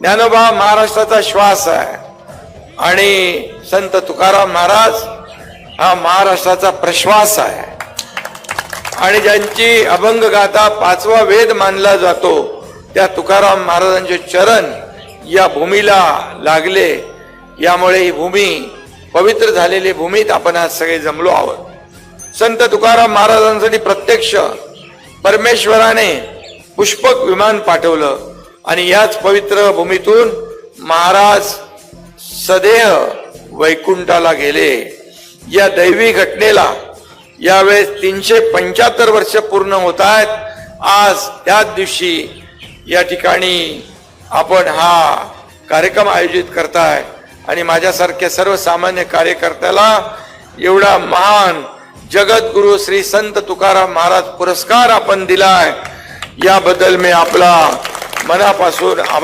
ज्ञानोबा महाराष्ट्राचा श्वास आहे. आणि संत तुकाराम महाराज हा महाराष्ट्राचा प्रश्वास आहे. आणि ज्यांची अभंग गाथा पाचवा वेद मानला जातो त्या तुकाराम महाराजांचे चरण या भूमीला लागले. यामुळे ही भूमी पवित्र झालेली भूमीत आपण आज सगळे जमलो आहोत. संत तुकाराम महाराजांसाठी प्रत्यक्ष परमेश्वराने पुष्पक विमान पाठवलं. आणि याच पवित्र भूमीतून महाराज सदेह वैकुंठाला गेले. या दैवी घटनेला यावेळेस तीनशे पंच्याहत्तर वर्ष पूर्ण होत आहेत आज त्याच दिवशी या ठिकाणी आपण हा कार्यक्रम आयोजित करताय. आणि माझ्यासारख्या सर्वसामान्य कार्यकर्त्याला एवढा महान जगद्गुरु श्री संत तुकाराम महाराज पुरस्कार आपण दिलाय. याबद्दल मी आपला मनापासून आभार